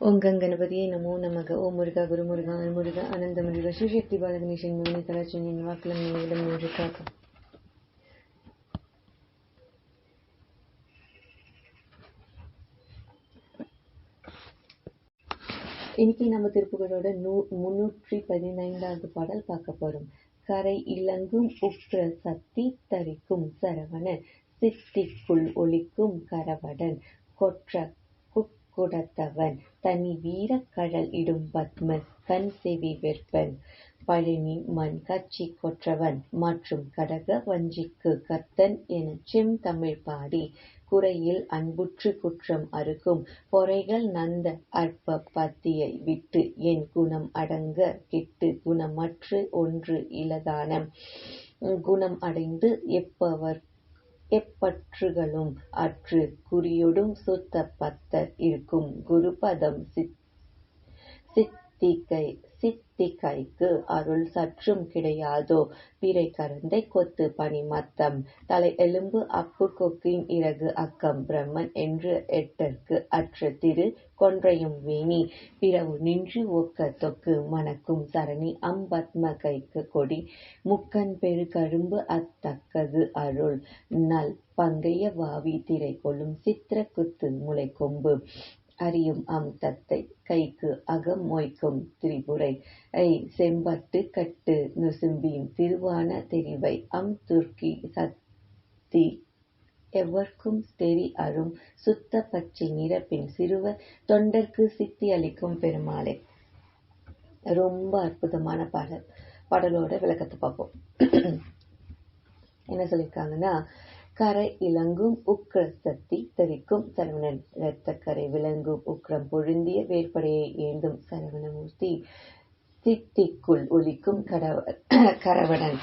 ஓம் கங்கணபதியே நமோ நமக. ஓம் முருகா குரு முருகா முருகா அனந்த முருகா. சிவசக்தி பாலகணேஷன் மோனி தலச்சொன்னின் வாக்கிலம் நினைவிடம் நின்று காக்கும். இன்னைக்கு நம்ம திருப்புகளோட நூ முன்னூற்றி பதினைந்தாவது பாடல் பார்க்க போறோம். கரை இலங்கும் உற்ற சக்தி தரிக்கும் சரவணன் சித்திக்குள் ஒளிக்கும் கரவடன் கொற்ற குடத்தவன். தனி வீர கழல் இடும் பத்மன் கண் செவி வெற்பன். பழனி மண் கச்சி கொற்றவன் மற்றும் கடக வஞ்சிக்கு கத்தன் என செம் தமிழ் பாடி. குறையில் அன்புற்று குற்றம் அறுக்கும் பொறைகள் நந்த அற்ப பத்தியை விட்டு என் குணம் அடங்க கெட்டு குணமற்று ஒன்று இலதானம். குணம் அடைந்து எப்பவர் எப்பற்றுகளும் அற்று குறியொடும் சுத்த பத்தர் இருக்கும் குருபதம் சித்திகை சித்தி சித்திகைக்கு அருள் சற்றும் கிடையாதோ. பிறை கரந்தை கொத்து பனிமத்தம் தலை எலும்பு அப்பு கொக்கின் இறகு அக்கம். பிரம்மன் என்று எட்டற்கு அற்ற திரு கொன்றையும் வேணி. பிறவு நின்று ஒக்க தொக்கு மணக்கும் சரணி அம்பத்ம கைக்கு கொடி. முக்கன் பெரு கரும்பு அத்தக்கது அருள். நல் பங்கைய வாவி திரை கொள்ளும் சித்திர குத்து முளை கொம்பு அறியும் அம் தத்தை கைக்கு அகம் மொய்க்கும் திரிபுரை. ஐ செம்பட்டு கட்டு நுசும்பின் திருவான தெரிவை. அம் துர்க்கி சத்தி எவர்க்கும் தெரி அரும். சுத்த பச்சை நிறப்பின் சிறுவர் தொண்டர்க்கு சித்தி அளிக்கும் பெருமாளே. ரொம்ப அற்புதமான பாடல். பாடலோட விளக்கத்தை பார்ப்போம். என்ன சொல்லியிருக்காங்கன்னா கரை இலங்கும் உக்ர சக்தி தெரிக்கும் சரவணன். இரத்தக்கரை விளங்கும் உக்ரம் பொருந்திய வேற்படையை ஏந்தும் சரவணமூர்த்தி. சித்திக்குள் ஒலிக்கும் கடவ கரவடன்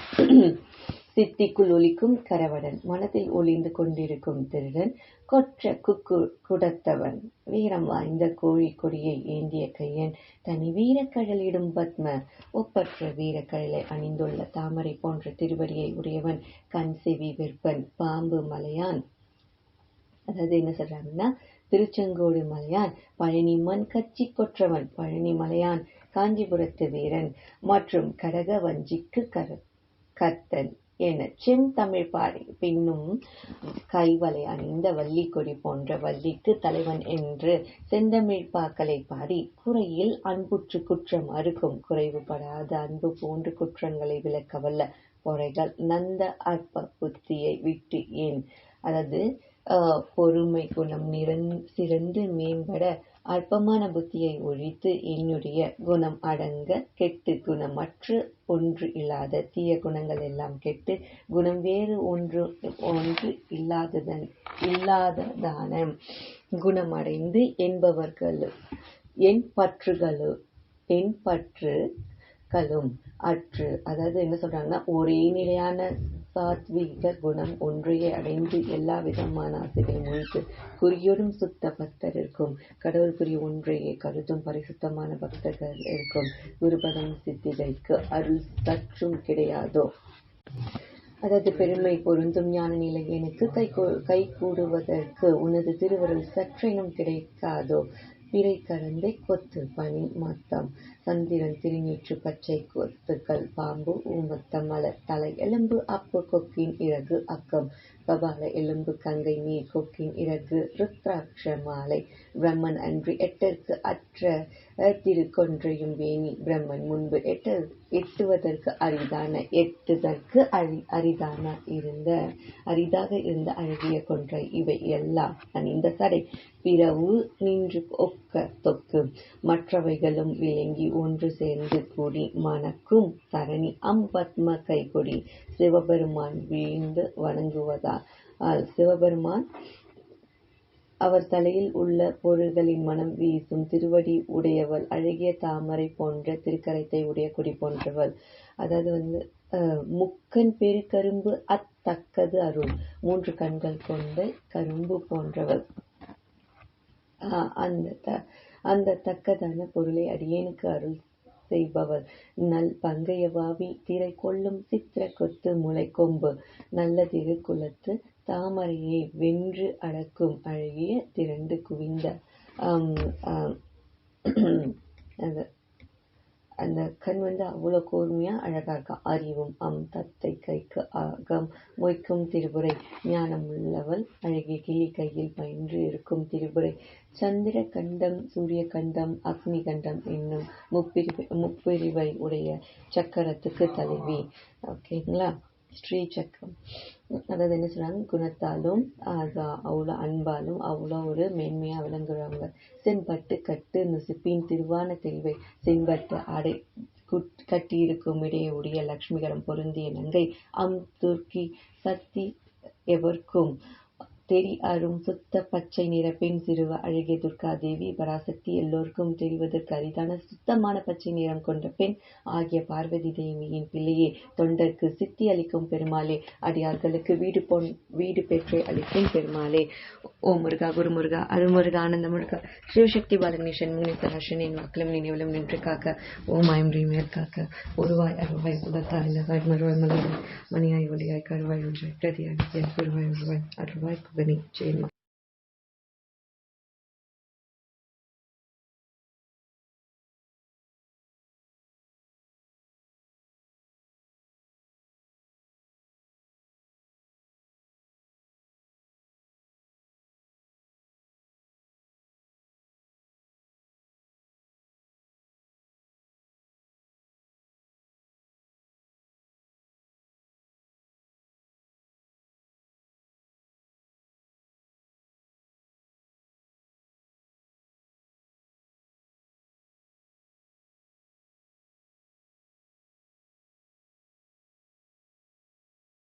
சித்திக்குள் ஒலிக்கும் கரவடன் மனதில் ஒளிந்து கொண்டிருக்கும் திருடன் கொற்ற குக்கு குடத்தவன் வீரம் வாய்ந்த கோழி கொடியை ஏந்திய கையன் தனி வீரக்கடலிடும் பத்ம ஒப்பற்ற வீரக்கடலை அணிந்துள்ள தாமரை போன்ற திருவடியை உடையவன் கண் செவி விற்பன் பாம்பு மலையான். அதாவது என்ன சொல்றாங்கன்னா திருச்செங்கோடு மலையான் பழனி மண் கச்சி கொற்றவன் பழனி மலையான் காஞ்சிபுரத்து வீரன் மற்றும் கடக வஞ்சிக்கு கர கத்தன் என செந்தமிழ் பாடி. பின்னும் கைவலை அணிந்த வள்ளி கொடி போன்ற வள்ளிக்கு தலைவன் என்று செந்தமிழ் பாக்களை பாடி குறையில் அன்புற்று குற்றம் அறுக்கும். குறைவுபடாத அன்பு போன்று குற்றங்களை விளக்க வல்ல பொறைகள் நந்த அற்ப புத்தியை விட்டு ஏன்? அதாவது பொறுமை குணம் நிரந் சிறந்து மேம்பட அற்பமான புத்தியை ஒழித்து என்னுடைய குணம் அடங்க கெட்டு குணமற்று ஒன்று இல்லாத தீய குணங்கள் எல்லாம் கெட்டு குணம் வேறு ஒன்று ஒன்று இல்லாததன் இல்லாததான குணமடைந்து என்பவர்கள் என் பற்றுகளு என் பற்றுகளும் அற்று அதாவது என்ன சொல்றாங்கன்னா ஒரே நிலையான சாத்வீக குணம் ஒன்றையே அடைந்து எல்லா விதமான ஆசைகளும் ஒழித்து குறியோடும் சுத்த பக்தர் இருக்கும். கடவுளுக்குரிய ஒன்றையே கருதும் பரிசுத்தமான பக்தர்கள் இருக்கும். குருபதம் சித்திகைக்கு அருள் சற்றும் கிடையாதோ? அதாவது பெருமை பொருந்தும் ஞான நிலையனுக்கு கை கை கூடுவதற்கு உனது திருவருள் சற்றேனும் கிடைக்காதோ? பிறை கரந்தை கொத்து பனி மத்தம். சந்திரன் திருநீற்று பச்சை கொத்துக்கள் பாம்பு ஊமத்த மலர் தலை எலும்பு அப்பு கொக்கின் இறகு அக்கம் கபால எலும்பு கங்கை நீர் கொக்கின் இறகு ருத்ராட்ச மாலை பிரம்மன் அன்று எட்டற்கு அற்ற திருக்கொன்றையும் வேணி பிரம்மன் முன்பு எட்ட எட்டுவதற்கு அரிதான எட்டுதற்கு அரி அரிதான இருந்த அரிதாக இருந்த அழகிய கொன்றை இவை எல்லாம் அணிந்த சடை. பிறவு நின்று ஒக்க தொக்கு மற்றவைகளும் விளங்கி ஒன்று சேர்ந்து கூடி மணக்கும் தரணி அம்பத்ம கைகொடி. சிவபெருமான் வீழ்ந்து வணங்குவதால் சிவபெருமான் அவர் தலையில் உள்ள பொருள்களின் மனம் வீசும் திருவடி உடையவள் அழகிய தாமரை போன்ற திருக்கரத்தை உடைய கொடி போன்றவள். அதாவது வந்து முக்கன் பெரு கரும்பு அத்தக்கது அருள். மூன்று கண்கள் கொண்ட கரும்பு போன்றவள். அந்த த அந்த தக்கதான பொருளை அடியேனுக்கு அருள் செய்பவர். நல் பங்கையவாவி திரை கொள்ளும் சித்திர கொத்து முளை கொம்பு. நல்ல திருக்குலத்து தாமரையை வென்று அடக்கும் அழகிய திரண்டு குவிந்த அது அந்த கண் வந்து அவ்வளோ கூர்மையாக அழகாக இருக்கா அறிவும் அம் தத்தை கைக்கு அகம் மொய்க்கும் திருபுரை. ஞானம் உள்ளவள் அழகிய கிளி கையில் பயின்று இருக்கும் திருபுரை. சந்திர கண்டம் சூரிய கண்டம் அக்னி கண்டம் என்னும் முப்பிரிவை முப்பிரிவை உடைய சக்கரத்துக்கு தலைவி. ஓகேங்களா ஸ்ரீ சக்கரம் அதாவது என்ன சொல்றாங்க? குணத்தாலும் அது அவ்வளோ அன்பாலும் அவ்வளோ ஒரு மேன்மையாக விளங்குறாங்க. செம்பட்டு கட்டு நுசுப்பின் திருவான தெளிவை செம்பட்டு அடை குட் கட்டியிருக்கும் இடையே உடைய லக்ஷ்மிகரம் பொருந்திய நங்கை அம் துர்க்கி சக்தி எவர்க்கும். தெரி அரும் சுத்த பச்சை நிற பெண் சிறுவ அழகிய துர்கா தேவி. பராசக்தி எல்லோருக்கும் தெரிவதற்கு அரிதான சுத்தமான பச்சை நிறம் கொண்ட பெண் ஆகிய பார்வதி தேவியின் பிள்ளையே தொண்டர்க்கு சித்தி அளிக்கும் பெருமாளே அடியார்களுக்கு வீடு பொன் வீடு பெற்றை அளிக்கும் பெருமாளே. ஓ முருகா குரு முருகா அருமுருகா ஆனந்த முருகா சிவசக்தி பாலகணேசன் முனிசராசனின் வாக்கிலும் நினைவிலும் நின்று காக்க ஓம் ஐம் ரீமேர் காக்க ஒருவாய் அருவாய் உலத்தாய் மறுவாய் மலர் மணியாய் ஒளியாய் கருவாய் ஒன்றாய் பிரதியாய் குருவாய் ஒருவாய் அருவாய் company chain